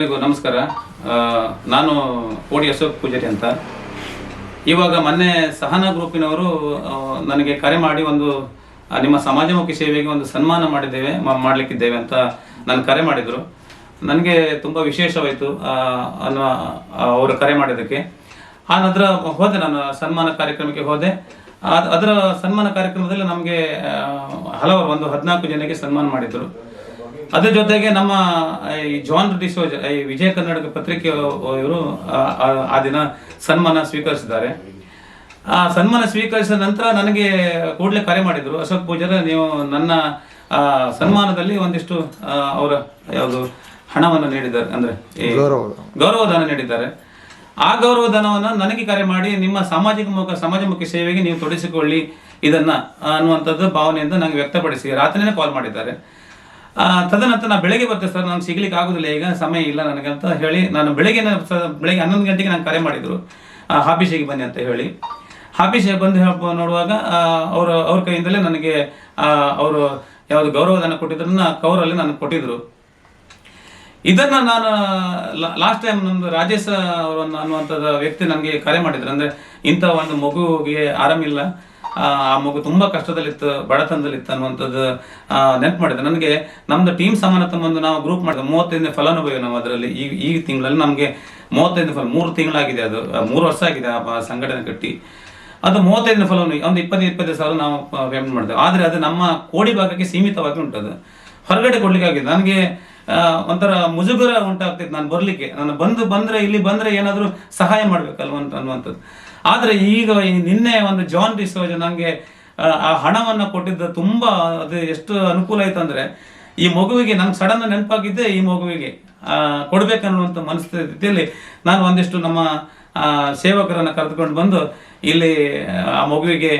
ನಮಸ್ಕಾರ. ನಾನು ಕೋಡಿ ಅಶೋಕ್ ಪೂಜಾರಿ ಅಂತ. ಇವಾಗ ಮೊನ್ನೆ ಸಹನ ಗ್ರೂಪಿನವರು ನನಗೆ ಕರೆ ಮಾಡಿ ಒಂದು ನಿಮ್ಮ ಸಮಾಜಮುಖಿ ಸೇವೆಗೆ ಒಂದು ಸನ್ಮಾನ ಮಾಡಿದ್ದೇವೆ ಮಾಡಲಿಕ್ಕಿದ್ದೇವೆ ಅಂತ ನಾನು ಕರೆ ಮಾಡಿದರು. ನನಗೆ ತುಂಬ ವಿಶೇಷವಾಯಿತು ಆ, ಅನ್ನೋ ಅವರು ಕರೆ ಮಾಡಿದ್ದಕ್ಕೆ. ಆ ನಂತರ ಹೋದೆ ನಾನು ಸನ್ಮಾನ ಕಾರ್ಯಕ್ರಮಕ್ಕೆ ಹೋದೆ. ಅದ್- ಅದರ ಸನ್ಮಾನ ಕಾರ್ಯಕ್ರಮದಲ್ಲಿ ನಮಗೆ ಹಲವರು ಒಂದು ಹದಿನಾಲ್ಕು ಜನಕ್ಕೆ ಸನ್ಮಾನ ಮಾಡಿದರು. ಅದ್ರ ಜೊತೆಗೆ ನಮ್ಮ ಈ ಜಾನ್ ಡಿಸೋಜ್ ಈ ವಿಜಯ ಕರ್ನಾಟಕ ಪತ್ರಿಕೆ ಇವರು ಆ ದಿನ ಸನ್ಮಾನ ಸ್ವೀಕರಿಸಿದ್ದಾರೆ. ಆ ಸನ್ಮಾನ ಸ್ವೀಕರಿಸಿದ ನಂತರ ನನಗೆ ಕೂಡಲೇ ಕರೆ ಮಾಡಿದ್ರು ಅಶೋಕ್ ಪೂಜಾರ ನೀವು ನನ್ನ ಸನ್ಮಾನದಲ್ಲಿ ಒಂದಿಷ್ಟು ಅವರ ಯಾವುದು ಹಣವನ್ನು ನೀಡಿದ್ದಾರೆ ಅಂದ್ರೆ ಗೌರವ ಗೌರವಧನ ನೀಡಿದ್ದಾರೆ. ಆ ಗೌರವಧನವನ್ನು ನನಗೆ ಕರೆ ಮಾಡಿ ನಿಮ್ಮ ಸಾಮಾಜಿಕ ಮುಖ ಸಮಾಜಮುಖಿ ಸೇವೆಗೆ ನೀವು ತೊಡಗಿಸಿಕೊಳ್ಳಿ ಇದನ್ನ ಅನ್ನುವಂಥದ್ದು ಭಾವನೆಯಿಂದ ನನಗೆ ವ್ಯಕ್ತಪಡಿಸಿ ರಾತ್ರಿನೇ ಕಾಲ್ ಮಾಡಿದ್ದಾರೆ. ತದನಂತರ ನಾನು ಬೆಳಗ್ಗೆ ಬರ್ತೇನೆ ಸರ್ ನಾನು ಸಿಗ್ಲಿಕ್ಕೆ ಆಗೋದಿಲ್ಲ ಈಗ ಸಮಯ ಇಲ್ಲ ನನಗೆ ಅಂತ ಹೇಳಿ ನಾನು ಬೆಳಗ್ಗೆ ಬೆಳಗ್ಗೆ ಹನ್ನೊಂದು ಗಂಟೆಗೆ ನಾನು ಕರೆ ಮಾಡಿದ್ರು. ಆ, ಆಫೀಸಿಗೆ ಬನ್ನಿ ಅಂತ ಹೇಳಿ. ಆಫೀಸಿಗೆ ಬಂದು ನೋಡುವಾಗ ಅವರು ಅವ್ರ ಕೈಯಿಂದಲೇ ನನಗೆ ಅವರು ಯಾವುದು ಗೌರವಧನ ಕೊಟ್ಟಿದ್ರನ್ನ ಕವರಲ್ಲಿ ನನಗೆ ಕೊಟ್ಟಿದ್ರು. ಇದನ್ನ ನಾನು ಲಾಸ್ಟ್ ಟೈಮ್ ನಮ್ದು ರಾಜೇಶ್ ಅವರು ಅನ್ನುವಂಥದ್ದು ವ್ಯಕ್ತಿ ನನಗೆ ಕರೆ ಮಾಡಿದ್ರು. ಅಂದ್ರೆ ಇಂಥ ಒಂದು ಮಗುವಿಗೆ ಆರಾಮಿಲ್ಲ. ಆ ಮಗು ತುಂಬಾ ಕಷ್ಟದಲ್ಲಿತ್ತು, ಬಡತನದಲ್ಲಿತ್ತು ಅನ್ನುವಂಥದ್ದು ನೆನಪು ಮಾಡಿದೆ. ನನಗೆ ನಮ್ದು ಟೀಮ್ ಸಮಾನ ಒಂದು ನಾವು ಗ್ರೂಪ್ ಮಾಡಿದೆ ಮೂವತ್ತೈದನೇ ಫಲಾನುಭವಿ ನಾವು ಅದರಲ್ಲಿ. ಈ ಈ ತಿಂಗಳಲ್ಲಿ ನಮಗೆ ಮೂವತ್ತೈದನೇ ಫಲ, ಮೂರು ತಿಂಗಳಾಗಿದೆ ಅದು. ಮೂರು ವರ್ಷ ಆಗಿದೆ ಆ ಸಂಘಟನೆ ಕಟ್ಟಿ. ಅದು ಮೂವತ್ತೈದನೇ ಫಲಾನುಭವಿ, ಒಂದು ಇಪ್ಪತ್ತು ಇಪ್ಪತ್ತೈದು ಸಾವಿರ ನಾವು ಪೇಮೆಂಟ್ ಮಾಡಿದೆ. ಆದರೆ ಅದು ನಮ್ಮ ಕೋಡಿ ಭಾಗಕ್ಕೆ ಸೀಮಿತವಾಗಿ ಉಂಟದು. ಹೊರಗಡೆ ಕೊಡ್ಲಿಕ್ಕೆ ಆಗಿದೆ ನನಗೆ ಒಂಥರ ಮುಜುಗರ ಉಂಟಾಗ್ತಿತ್ತು ನಾನು ಬರ್ಲಿಕ್ಕೆ. ನಾನು ಬಂದು ಬಂದ್ರೆ, ಇಲ್ಲಿ ಬಂದ್ರೆ ಏನಾದರೂ ಸಹಾಯ ಮಾಡ್ಬೇಕಲ್ವಂತ ಅನ್ನುವಂಥದ್ದು. ಆದ್ರೆ ಈಗ ನಿನ್ನೆ ಒಂದು ಜಾನ್ ಡಿಸೋಜ್ ನನಗೆ ಆ, ಹಣವನ್ನು ಕೊಟ್ಟಿದ್ದು ತುಂಬಾ ಅದು ಎಷ್ಟು ಅನುಕೂಲ ಆಯ್ತು ಅಂದ್ರೆ ಈ ಮಗುವಿಗೆ ನಂಗೆ ಸಡನ್ ನೆನಪಾಗಿದ್ದೆ ಈ ಮಗುವಿಗೆ ಕೊಡಬೇಕನ್ನುವಂಥ ಮನಸ್ಥಿತಿಯಲ್ಲಿ ನಾನು ಒಂದಿಷ್ಟು ನಮ್ಮ ಸೇವಕರನ್ನು ಕರೆದುಕೊಂಡು ಬಂದು ಇಲ್ಲಿ ಆ ಮಗುವಿಗೆ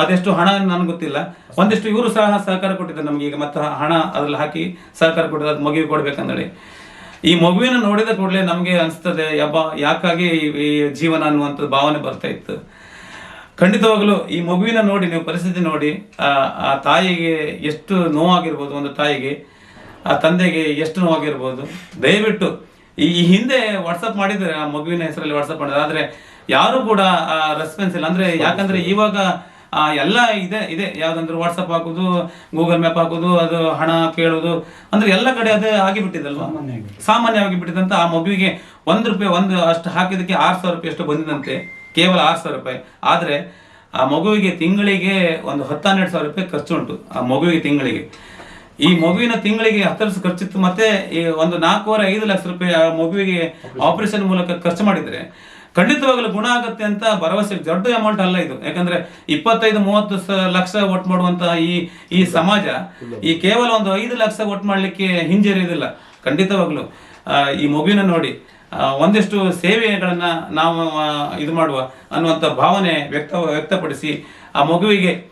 ಅದೆಷ್ಟು ಹಣ ನನಗೆ ಗೊತ್ತಿಲ್ಲ. ಒಂದಿಷ್ಟು ಇವರು ಸಹ ಸಹಕಾರ ಕೊಟ್ಟಿದ್ದಾರೆ ನಮಗೆ ಈಗ. ಮತ್ತೆ ಹಣ ಅದ್ರಲ್ಲಿ ಹಾಕಿ ಸಹಕಾರ ಕೊಟ್ಟಿದ್ದಾರೆ ಮಗುವಿಗೆ ಕೊಡ್ಬೇಕಂದೇಳಿ. ಈ ಮಗುವಿನ ನೋಡಿದ ಕೂಡಲೇ ನಮಗೆ ಅನಿಸ್ತದೆ ಯಬ್ಬ ಯಾಕಾಗಿ ಈ- ಜೀವನ ಅನ್ನುವಂಥ ಭಾವನೆ ಬರ್ತಾ ಇತ್ತು. ಖಂಡಿತವಾಗಲೂ ಈ ಮಗುವಿನ ನೋಡಿ ನೀವು ಪರಿಸ್ಥಿತಿ ನೋಡಿ ಆ ಆ ತಾಯಿಗೆ ಎಷ್ಟು ನೋವಾಗಿರ್ಬೋದು ಒಂದು ತಾಯಿಗೆ ಆ ತಂದೆಗೆ ಎಷ್ಟು ನೋವಾಗಿರ್ಬೋದು ದಯವಿಟ್ಟು ಈ ಹಿಂದೆ ವಾಟ್ಸಪ್ ಮಾಡಿದರೆ ಆ ಮಗುವಿನ ಹೆಸರಲ್ಲಿ ವಾಟ್ಸಪ್ ಮಾಡಿದ್ರೆ ಆದರೆ ಯಾರು ಕೂಡ ರೆಸ್ಪಾನ್ಸ್ ಇಲ್ಲ. ಅಂದ್ರೆ ಯಾಕಂದ್ರೆ ಇವಾಗ ಎಲ್ಲ ಇದೆ ಇದೆ. ಯಾವ್ದಂದ್ರೆ ವಾಟ್ಸಪ್ ಹಾಕೋದು ಗೂಗಲ್ ಮ್ಯಾಪ್ ಹಾಕೋದು ಅದು ಹಣ ಕೇಳೋದು. ಅಂದ್ರೆ ಎಲ್ಲ ಕಡೆ ಅದೇ ಆಗಿಬಿಟ್ಟಿದಲ್ವಾ? ಸಾಮಾನ್ಯವಾಗಿ. ಬಿಟ್ಟಿದಂತ ಆ ಮಗುವಿಗೆ ಒಂದು ರೂಪಾಯಿ ಒಂದು ಅಷ್ಟು ಹಾಕಿದಕ್ಕೆ ಆರು ಸಾವಿರ ರೂಪಾಯಿ ಅಷ್ಟು ಬಂದಿದಂತೆ. ಕೇವಲ ಆರು ಸಾವಿರ ರೂಪಾಯಿ. ಆದ್ರೆ ಆ ಮಗುವಿಗೆ ತಿಂಗಳಿಗೆ ಒಂದು ಹತ್ತನ್ನೆರಡು ಸಾವಿರ ರೂಪಾಯಿ ಖರ್ಚು ಉಂಟು ಆ ಮಗುವಿಗೆ ತಿಂಗಳಿಗೆ. ಈ ಮಗುವಿನ ತಿಂಗಳಿಗೆ ಹತ್ತು ಲಕ್ಷ ಖರ್ಚಿತ್ತು. ಮತ್ತೆ ಈ ಒಂದು ನಾಲ್ಕೂವರೆ ಐದು ಲಕ್ಷ ರೂಪಾಯಿ ಆ ಮಗುವಿಗೆ ಆಪರೇಷನ್ ಮೂಲಕ ಖರ್ಚು ಮಾಡಿದ್ರೆ ಖಂಡಿತವಾಗಲೂ ಗುಣ ಆಗುತ್ತೆ ಅಂತ ಭರವಸೆ, ದೊಡ್ಡ ಅಮೌಂಟ್ ಅಲ್ಲ ಇದು. ಯಾಕಂದ್ರೆ ಇಪ್ಪತ್ತೈದು, ಮೂವತ್ತು ಲಕ್ಷ ಒಟ್ಟು ಮಾಡುವಂತ ಈ ಈ ಸಮಾಜ ಈ ಕೇವಲ ಒಂದು ಐದು ಲಕ್ಷ ಒಟ್ಟು ಮಾಡ್ಲಿಕ್ಕೆ ಹಿಂಜರಿಯೋದಿಲ್ಲ. ಖಂಡಿತವಾಗ್ಲು. ಈ ಮಗುವಿನ ನೋಡಿ ಒಂದಿಷ್ಟು ಸೇವೆಗಳನ್ನ ನಾವು ಇದು ಮಾಡುವ ಅನ್ನುವಂಥ ಭಾವನೆ ವ್ಯಕ್ತ, ವ್ಯಕ್ತಪಡಿಸಿ, ಆ ಮಗುವಿಗೆ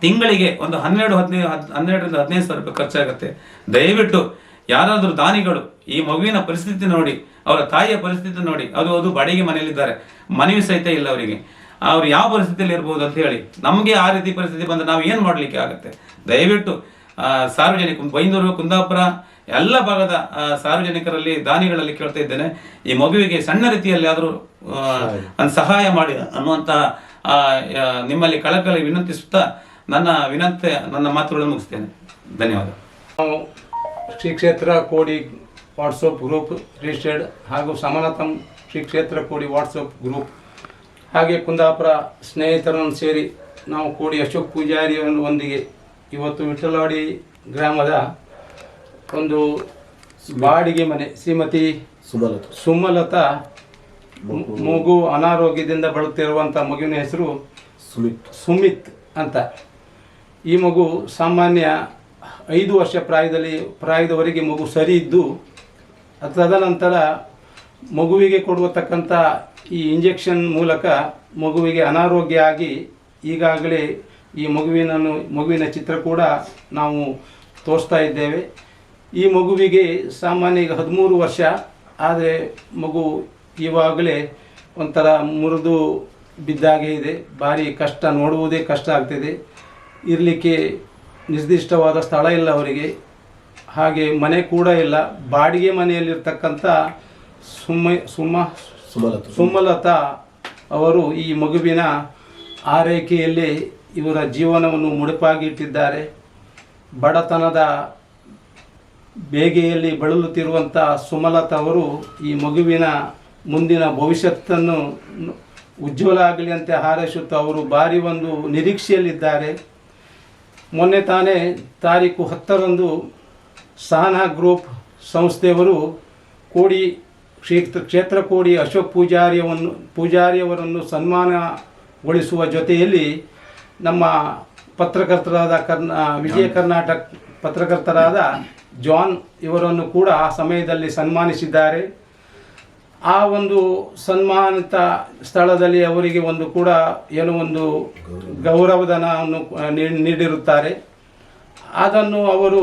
ತಿಂಗಳಿಗೆ ಒಂದು ಹನ್ನೆರಡು, ಹದಿನೈದು, ಹದ್- ಹನ್ನೆರಡರಿಂದ ಹದಿನೈದು ಸಾವಿರ ರೂಪಾಯಿ ಖರ್ಚಾಗುತ್ತೆ. ದಯವಿಟ್ಟು ಯಾರಾದರೂ ದಾನಿಗಳು ಈ ಮಗುವಿನ ಪರಿಸ್ಥಿತಿ ನೋಡಿ ಅವರ ತಾಯಿಯ ಪರಿಸ್ಥಿತಿ ನೋಡಿ ಅದು ಅದು ಬಾಡಿಗೆ ಮನೆಯಲ್ಲಿದ್ದಾರೆ. ಮನವಿ ಸಹಿತ ಇಲ್ಲ ಅವರಿಗೆ. ಅವ್ರು ಯಾವ ಪರಿಸ್ಥಿತಿಯಲ್ಲಿ ಇರ್ಬೋದು ಅಂತ ಹೇಳಿ ನಮಗೆ ಆ ರೀತಿ ಪರಿಸ್ಥಿತಿ ಬಂದರೆ ನಾವು ಏನು ಮಾಡಲಿಕ್ಕೆ ಆಗುತ್ತೆ? ದಯವಿಟ್ಟು ಸಾರ್ವಜನಿಕ ಬೈಂದೂರು ಕುಂದಾಪುರ ಎಲ್ಲ ಭಾಗದ ಸಾರ್ವಜನಿಕರಲ್ಲಿ ದಾನಿಗಳಲ್ಲಿ ಕೇಳ್ತಾ ಇದ್ದೇನೆ ಈ ಮಗುವಿಗೆ ಸಣ್ಣ ರೀತಿಯಲ್ಲಿ ಆದರೂ ಒಂದು ಸಹಾಯ. ಮಾಡಿ ಆ, ನಿಮ್ಮಲ್ಲಿ ಕಳಕಳಿ ವಿನಂತಿಸುತ್ತಾ ನನ್ನ ವಿನಂತಿ ನನ್ನ ಮಾತುಗಳನ್ನು ಮುಗಿಸ್ತೇನೆ. ಧನ್ಯವಾದ. ಶ್ರೀ ಕ್ಷೇತ್ರ ಕೋಡಿ ವಾಟ್ಸಪ್ ಗ್ರೂಪ್ ರಿಜಿಸ್ಟರ್ಡ್ ಹಾಗೂ ಸಮಾನತಮ್ ಶ್ರೀ ಕ್ಷೇತ್ರ ಕೋಡಿ ವಾಟ್ಸಪ್ ಗ್ರೂಪ್. ಹಾಗೆ ಕುಂದಾಪುರ ಸ್ನೇಹಿತರನ್ನು ಸೇರಿ ನಾವು ಕೋಡಿ ಅಶೋಕ್ ಪೂಜಾರಿಯೊಂದಿಗೆ ಇವತ್ತು ವಿಠಲವಾಡಿ ಗ್ರಾಮದ ಒಂದು ಬಾಡಿಗೆ ಮನೆ ಶ್ರೀಮತಿ ಸುಮಲತಾ. ಸುಮಲತಾ ಮಗು ಅನಾರೋಗ್ಯದಿಂದ ಬಳುತ್ತಿರುವಂಥ ಮಗುವಿನ ಹೆಸರು ಸುಮಿತ್. ಸುಮಿತ್ ಅಂತ. ಈ ಮಗು ಸಾಮಾನ್ಯ ಐದು ವರ್ಷ ಪ್ರಾಯದಲ್ಲಿ, ಪ್ರಾಯದವರೆಗೆ ಮಗು ಸರಿ ಇದ್ದು ತದನಂತರ ಮಗುವಿಗೆ ಕೊಡುವತಕ್ಕಂಥ ಈ ಇಂಜೆಕ್ಷನ್ ಮೂಲಕ ಮಗುವಿಗೆ ಅನಾರೋಗ್ಯ ಆಗಿ ಈಗಾಗಲೇ ಈ ಮಗುವಿನ ಮಗುವಿನ ಚಿತ್ರ ಕೂಡ ನಾವು ತೋರಿಸ್ತಾ ಇದ್ದೇವೆ. ಈ ಮಗುವಿಗೆ ಸಾಮಾನ್ಯ ಈಗ ಹದಿಮೂರು ವರ್ಷ, ಆದರೆ ಮಗು ಇವಾಗಲೇ ಒಂಥರ ಮುರಿದು ಬಿದ್ದಾಗೆ ಇದೆ. ಭಾರಿ ಕಷ್ಟ, ನೋಡುವುದೇ ಕಷ್ಟ ಆಗ್ತಿದೆ. ಇರಲಿಕ್ಕೆ ನಿರ್ದಿಷ್ಟವಾದ ಸ್ಥಳ ಇಲ್ಲ ಅವರಿಗೆ. ಹಾಗೆ ಮನೆ ಕೂಡ ಇಲ್ಲ. ಬಾಡಿಗೆ ಮನೆಯಲ್ಲಿರ್ತಕ್ಕಂಥ ಸುಮ್ಮ ಸುಮ್ಮ ಸುಮಲತಾ. ಸುಮಲತಾ ಅವರು ಈ ಮಗುವಿನ ಆರೈಕೆಯಲ್ಲಿ ಇವರ ಜೀವನವನ್ನು ಮುಡುಪಾಗಿ ಇಟ್ಟಿದ್ದಾರೆ. ಬಡತನದ ಬೇಗೆಯಲ್ಲಿ ಬಳಲುತ್ತಿರುವಂಥ ಸುಮಲತಾ ಅವರು ಈ ಮಗುವಿನ ಮುಂದಿನ ಭವಿಷ್ಯತ್ತನ್ನು ಉಜ್ವಲ ಆಗಲಿ ಅಂತ ಹಾರೈಸುತ್ತಾ ಅವರು ಭಾರಿ ಒಂದು ನಿರೀಕ್ಷೆಯಲ್ಲಿದ್ದಾರೆ. ಮೊನ್ನೆ ತಾನೇ ತಾರೀಕು ಹತ್ತರಂದು ಸಾನಾ ಗ್ರೂಪ್ ಸಂಸ್ಥೆಯವರು ಕೋಡಿ ಕ್ಷೇತ್ರ ಕ್ಷೇತ್ರ ಕೋಡಿ ಅಶೋಕ್ ಪೂಜಾರಿಯವನ್ನು ಪೂಜಾರಿಯವರನ್ನು ಸನ್ಮಾನಗೊಳಿಸುವ ಜೊತೆಯಲ್ಲಿ ನಮ್ಮ ಪತ್ರಕರ್ತರಾದ ಕರ್ನಾ ವಿಜಯ ಕರ್ನಾಟಕ ಪತ್ರಕರ್ತರಾದ ಜಾನ್ ಇವರನ್ನು ಕೂಡ ಆ ಸಮಯದಲ್ಲಿ ಸನ್ಮಾನಿಸಿದ್ದಾರೆ. ಆ ಒಂದು ಸನ್ಮಾನಿತ ಸ್ಥಳದಲ್ಲಿ ಅವರಿಗೆ ಒಂದು ಕೂಡ ಏನೋ ಒಂದು ಗೌರವಧನವನ್ನು ನೀಡಿರುತ್ತಾರೆ. ಅದನ್ನು ಅವರು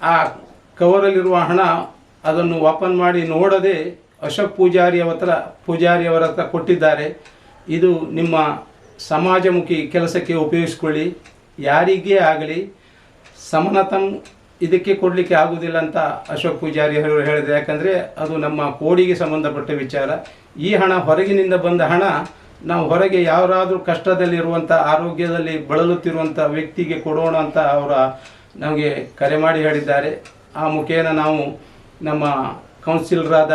ಆ ಕವರಲ್ಲಿರುವ ಹಣ ಅದನ್ನು ಓಪನ್ ಮಾಡಿ ನೋಡದೆ ಅಶೋಕ್ ಪೂಜಾರಿ ಅವತ್ರ, ಪೂಜಾರಿ ಅವರ ಹತ್ರ ಕೊಟ್ಟಿದ್ದಾರೆ. ಇದು ನಿಮ್ಮ ಸಮಾಜಮುಖಿ ಕೆಲಸಕ್ಕೆ ಉಪಯೋಗಿಸ್ಕೊಳ್ಳಿ. ಯಾರಿಗೇ ಆಗಲಿ, ಸಮನತಂ ಇದಕ್ಕೆ ಕೊಡಲಿಕ್ಕೆ ಆಗುವುದಿಲ್ಲ ಅಂತ ಅಶೋಕ್ ಪೂಜಾರಿ ಅವರು ಹೇಳಿದರು. ಯಾಕಂದರೆ ಅದು ನಮ್ಮ ಕೋಡಿಗೆ ಸಂಬಂಧಪಟ್ಟ ವಿಚಾರ. ಈ ಹಣ ಹೊರಗಿನಿಂದ ಬಂದ ಹಣ ನಾವು ಹೊರಗೆ ಯಾರಾದರೂ ಕಷ್ಟದಲ್ಲಿರುವಂಥ ಆರೋಗ್ಯದಲ್ಲಿ ಬಳಲುತ್ತಿರುವಂಥ ವ್ಯಕ್ತಿಗೆ ಕೊಡೋಣ ಅಂತ ಅವರ ನಮಗೆ ಕರೆ ಮಾಡಿ ಹೇಳಿದ್ದಾರೆ. ಆ ಮುಖೇನ ನಾವು ನಮ್ಮ ಕೌನ್ಸಿಲರಾದ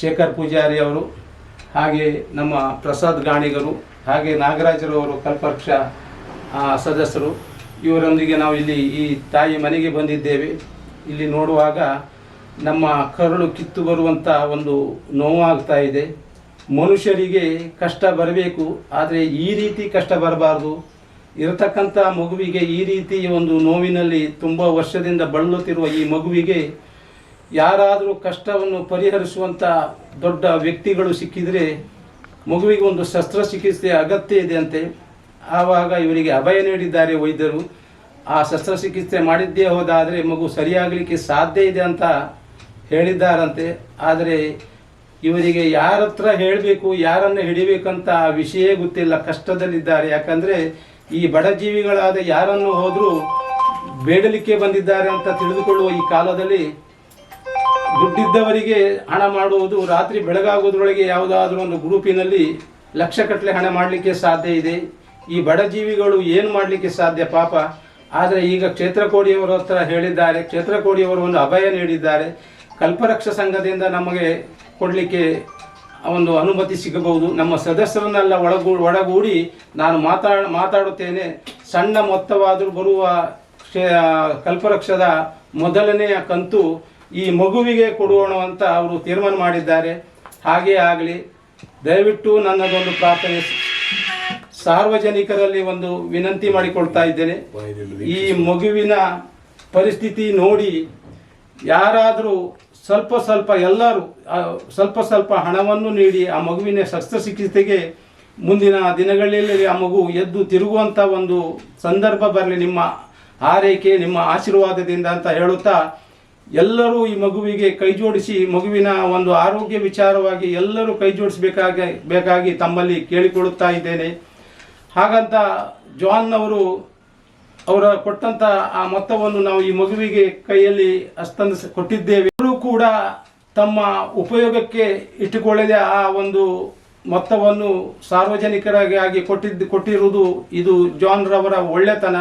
ಶೇಖರ್ ಪೂಜಾರಿ ಅವರು, ಹಾಗೆ ನಮ್ಮ ಪ್ರಸಾದ್ ಗಾಣಿಗರು, ಹಾಗೆ ನಾಗರಾಜರವರು ಕಲ್ಪವೃಕ್ಷ ಸದಸ್ಯರು ಇವರೊಂದಿಗೆ ನಾವು ಇಲ್ಲಿ ಈ ತಾಯಿ ಮನೆಗೆ ಬಂದಿದ್ದೇವೆ. ಇಲ್ಲಿ ನೋಡುವಾಗ ನಮ್ಮ ಕರುಳು ಕಿತ್ತು ಬರುವಂಥ ಒಂದು ನೋವಾಗ್ತಾ ಇದೆ. ಮನುಷ್ಯರಿಗೆ ಕಷ್ಟ ಬರಬೇಕು, ಆದರೆ ಈ ರೀತಿ ಕಷ್ಟ ಬರಬಾರ್ದು. ಇರತಕ್ಕಂಥ ಮಗುವಿಗೆ ಈ ರೀತಿ ಒಂದು ನೋವಿನಲ್ಲಿ ತುಂಬ ವರ್ಷದಿಂದ ಬಳಲುತ್ತಿರುವ ಈ ಮಗುವಿಗೆ ಯಾರಾದರೂ ಕಷ್ಟವನ್ನು ಪರಿಹರಿಸುವಂಥ ದೊಡ್ಡ ವ್ಯಕ್ತಿಗಳು ಸಿಕ್ಕಿದರೆ ಮಗುವಿಗೆ ಒಂದು ಶಸ್ತ್ರಚಿಕಿತ್ಸೆ ಅಗತ್ಯ ಇದೆ ಅಂತೆ. ಆವಾಗ ಇವರಿಗೆ ಅಭಯ ನೀಡಿದ್ದಾರೆ ವೈದ್ಯರು. ಆ ಶಸ್ತ್ರಚಿಕಿತ್ಸೆ ಮಾಡಿದ್ದೇ ಹೋದಾದರೆ ಮಗು ಸರಿಯಾಗಲಿಕ್ಕೆ ಸಾಧ್ಯ ಇದೆ ಅಂತ ಹೇಳಿದ್ದಾರಂತೆ. ಆದರೆ ಇವರಿಗೆ ಯಾರ ಹತ್ರ ಹೇಳಬೇಕು, ಯಾರನ್ನು ಹಿಡಿಬೇಕಂತ ಆ ವಿಷಯ ಗೊತ್ತಿಲ್ಲ, ಕಷ್ಟದಲ್ಲಿದ್ದಾರೆ. ಯಾಕಂದರೆ ಈ ಬಡ ಜೀವಿಗಳಾದ ಯಾರನ್ನು ಹೋದರೂ ಬೇಡಲಿಕ್ಕೆ ಬಂದಿದ್ದಾರೆ ಅಂತ ತಿಳಿದುಕೊಳ್ಳುವ ಈ ಕಾಲದಲ್ಲಿ ದುಡ್ಡಿದ್ದವರಿಗೆ ಹಣ ಮಾಡುವುದು, ರಾತ್ರಿ ಬೆಳಗಾಗೋದ್ರೊಳಗೆ ಯಾವುದಾದ್ರೂ ಒಂದು ಗ್ರೂಪಿನಲ್ಲಿ ಲಕ್ಷಗಟ್ಟಲೆ ಹಣ ಮಾಡಲಿಕ್ಕೆ ಸಾಧ್ಯ ಇದೆ. ಈ ಬಡ ಜೀವಿಗಳು ಏನು ಮಾಡಲಿಕ್ಕೆ ಸಾಧ್ಯ ಪಾಪ? ಆದರೆ ಈಗ ಕ್ಷೇತ್ರಕೋಡಿಯವರ ಹತ್ರ ಹೇಳಿದ್ದಾರೆ, ಕ್ಷೇತ್ರಕೋಡಿಯವರು ಒಂದು ಅಭಯ ನೀಡಿದ್ದಾರೆ. ಕಲ್ಪರಕ್ಷ ಸಂಘದಿಂದ ನಮಗೆ ಕೊಡಲಿಕ್ಕೆ ಒಂದು ಅನುಮತಿ ಸಿಗಬಹುದು. ನಮ್ಮ ಸದಸ್ಯರನ್ನೆಲ್ಲ ಒಳಗೂ, ಒಳಗೂಡಿ ನಾನು ಮಾತಾಡ ಮಾತಾಡುತ್ತೇನೆ. ಸಣ್ಣ ಮೊತ್ತವಾದರೂ ಬರುವ ಕಲ್ಪರಕ್ಷದ ಮೊದಲನೆಯ ಕಂತು ಈ ಮಗುವಿಗೆ ಕೊಡೋಣ ಅಂತ ಅವರು ತೀರ್ಮಾನ ಮಾಡಿದ್ದಾರೆ. ಹಾಗೇ ಆಗಲಿ. ದಯವಿಟ್ಟು ನನ್ನದೊಂದು ಪ್ರಾರ್ಥನೆ ಸಾರ್ವಜನಿಕರಲ್ಲಿ ಒಂದು ವಿನಂತಿ ಮಾಡಿಕೊಳ್ತಾ ಇದ್ದೇನೆ. ಈ ಮಗುವಿನ ಪರಿಸ್ಥಿತಿ ನೋಡಿ ಯಾರಾದರೂ ಸ್ವಲ್ಪ ಸ್ವಲ್ಪ ಎಲ್ಲರೂ ಸ್ವಲ್ಪ ಸ್ವಲ್ಪ ಹಣವನ್ನು ನೀಡಿ ಆ ಮಗುವಿನ ಶಸ್ತ್ರಚಿಕಿತ್ಸೆಗೆ ಮುಂದಿನ ದಿನಗಳಲ್ಲಿ ಆ ಮಗು ಎದ್ದು ತಿರುಗುವಂಥ ಒಂದು ಸಂದರ್ಭ ಬರಲಿ ನಿಮ್ಮ ಆರೈಕೆ ನಿಮ್ಮ ಆಶೀರ್ವಾದದಿಂದ ಅಂತ ಹೇಳುತ್ತಾ ಎಲ್ಲರೂ ಈ ಮಗುವಿಗೆ ಕೈ ಜೋಡಿಸಿ ಮಗುವಿನ ಒಂದು ಆರೋಗ್ಯ ವಿಚಾರವಾಗಿ ಎಲ್ಲರೂ ಕೈ ಜೋಡಿಸಬೇಕಾಗಿ ಬೇಕಾಗಿ ತಮ್ಮಲ್ಲಿ ಕೇಳಿಕೊಳ್ಳುತ್ತಾ ಇದ್ದೇನೆ. ಹಾಗಂತ ಜಾನ್ ಅವರು ಅವರ ಕೊಟ್ಟಂತ ಆ ಮೊತ್ತವನ್ನು ನಾವು ಈ ಮಗುವಿಗೆ ಕೈಯಲ್ಲಿ ಅಸ್ತಂದ ಕೊಟ್ಟಿದ್ದೇವೆ. ಅವರು ಕೂಡ ತಮ್ಮ ಉಪಯೋಗಕ್ಕೆ ಇಟ್ಟುಕೊಳ್ಳದೆ ಆ ಒಂದು ಮೊತ್ತವನ್ನು ಸಾರ್ವಜನಿಕರಾಗಿ ಕೊಟ್ಟಿದ್ದು ಕೊಟ್ಟಿರುವುದು ಇದು ಜಾನ್ ರವರ ಒಳ್ಳೆತನ.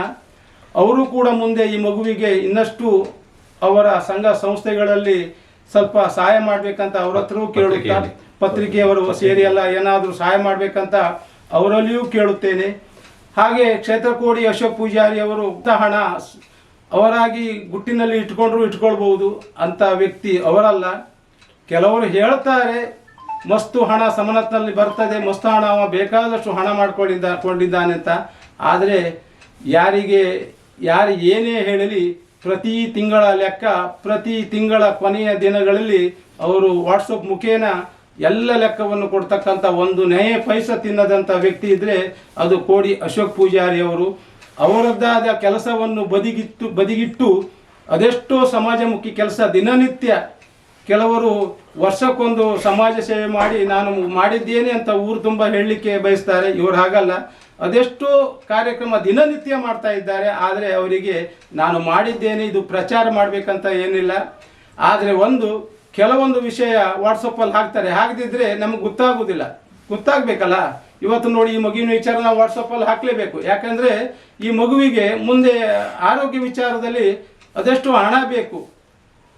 ಅವರು ಕೂಡ ಮುಂದೆ ಈ ಮಗುವಿಗೆ ಇನ್ನಷ್ಟು ಅವರ ಸಂಘ ಸಂಸ್ಥೆಗಳಲ್ಲಿ ಸ್ವಲ್ಪ ಸಹಾಯ ಮಾಡಬೇಕಂತ ಅವರ ಹತ್ರವೂ ಕೇಳುತ್ತಾ ಪತ್ರಿಕೆಯವರು ಸೇರಿ ಎಲ್ಲ ಏನಾದರೂ ಸಹಾಯ ಮಾಡ್ಬೇಕಂತ ಅವರಲ್ಲಿಯೂ ಕೇಳುತ್ತೇನೆ. ಹಾಗೆ ಕ್ಷೇತ್ರಕೋಡಿ ಅಶೋಕ್ ಪೂಜಾರಿ ಅವರು ಹಣ ಅವರಾಗಿ ಗುಟ್ಟಿನಲ್ಲಿ ಇಟ್ಕೊಂಡ್ರು ಇಟ್ಕೊಳ್ಬಹುದು ಅಂತ ವ್ಯಕ್ತಿ ಅವರಲ್ಲ. ಕೆಲವರು ಹೇಳ್ತಾರೆ ಮಸ್ತು ಹಣ ಸಮನತ್ನಲ್ಲಿ ಬರ್ತದೆ, ಮಸ್ತು ಹಣ, ಅವ ಬೇಕಾದಷ್ಟು ಹಣ ಮಾಡ್ಕೊಂಡಿದ್ದ, ಕೊಂಡಿದ್ದಾನೆ ಅಂತ. ಆದರೆ ಯಾರಿಗೆ, ಯಾರು ಏನೇ ಹೇಳಲಿ, ಪ್ರತಿ ತಿಂಗಳ ಲೆಕ್ಕ, ಪ್ರತಿ ತಿಂಗಳ ಕೊನೆಯ ದಿನಗಳಲ್ಲಿ ಅವರು ವಾಟ್ಸಪ್ ಮುಖೇನ ಎಲ್ಲ ಲೆಕ್ಕವನ್ನು ಕೊಡ್ತಕ್ಕಂಥ ಒಂದು ನಯ ಪೈಸ ತಿನ್ನದಂಥ ವ್ಯಕ್ತಿ ಇದ್ದರೆ ಅದು ಕೋಡಿ ಅಶೋಕ್ ಪೂಜಾರಿ ಅವರು. ಅವರದ್ದಾದ ಕೆಲಸವನ್ನು ಬದಿಗಿಟ್ಟು ಬದಿಗಿಟ್ಟು ಅದೆಷ್ಟೋ ಸಮಾಜಮುಖಿ ಕೆಲಸ ದಿನನಿತ್ಯ ಕೆಲವರು ವರ್ಷಕ್ಕೊಂದು ಸಮಾಜ ಸೇವೆ ಮಾಡಿ ನಾನು ಮಾಡಿದ್ದೇನೆ ಅಂತ ಊರು ತುಂಬ ಹೇಳಲಿಕ್ಕೆ ಬಯಸ್ತಾರೆ. ಇವರು ಹಾಗಲ್ಲ. ಅದೆಷ್ಟೋ ಕಾರ್ಯಕ್ರಮ ದಿನನಿತ್ಯ ಮಾಡ್ತಾ ಇದ್ದಾರೆ. ಆದರೆ ಅವರಿಗೆ ನಾನು ಮಾಡಿದ್ದೇನೆ, ಇದು ಪ್ರಚಾರ ಮಾಡಬೇಕಂತ ಏನಿಲ್ಲ. ಆದರೆ ಒಂದು ಕೆಲವೊಂದು ವಿಷಯ ವಾಟ್ಸಪ್ಪಲ್ಲಿ ಹಾಕ್ತಾರೆ. ಹಾಕದಿದ್ರೆ ನಮ್ಗೆ ಗೊತ್ತಾಗೋದಿಲ್ಲ. ಗೊತ್ತಾಗಬೇಕಲ್ಲ? ಇವತ್ತು ನೋಡಿ ಈ ಮಗುವಿನ ವಿಚಾರ ನಾವು ವಾಟ್ಸಪ್ಪಲ್ಲಿ ಹಾಕಲೇಬೇಕು. ಯಾಕಂದರೆ ಈ ಮಗುವಿಗೆ ಮುಂದೆ ಆರೋಗ್ಯ ವಿಚಾರದಲ್ಲಿ ಅದೆಷ್ಟು ಹಣ ಬೇಕು?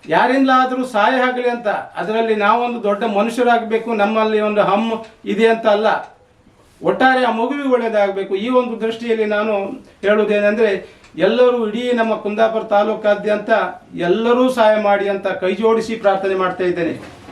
ಯಾರಿಂದಲಾದರೂ ಸಹಾಯ ಆಗಲಿ ಅಂತ. ಅದರಲ್ಲಿ ನಾವೊಂದು ದೊಡ್ಡ ಮನುಷ್ಯರಾಗಬೇಕು. ನಮ್ಮಲ್ಲಿ ಒಂದು ಹಮ್ ಇದೆ ಅಂತ ಅಲ್ಲ. ಒಟ್ಟಾರೆ ಆ ಮಗುವಿಗೆ ಒಳ್ಳೆಯದಾಗಬೇಕು. ಈ ಒಂದು ದೃಷ್ಟಿಯಲ್ಲಿ ನಾನು ಹೇಳುವುದೇನೆಂದರೆ, ಎಲ್ಲರೂ ಇಡೀ ನಮ್ಮ ಕುಂದಾಪುರ ತಾಲೂಕಾದ್ಯಂತ ಎಲ್ಲರೂ ಸಹಾಯ ಮಾಡಿ ಅಂತ ಕೈ ಜೋಡಿಸಿ ಪ್ರಾರ್ಥನೆ ಮಾಡ್ತಾ ಇದ್ದೇನೆ.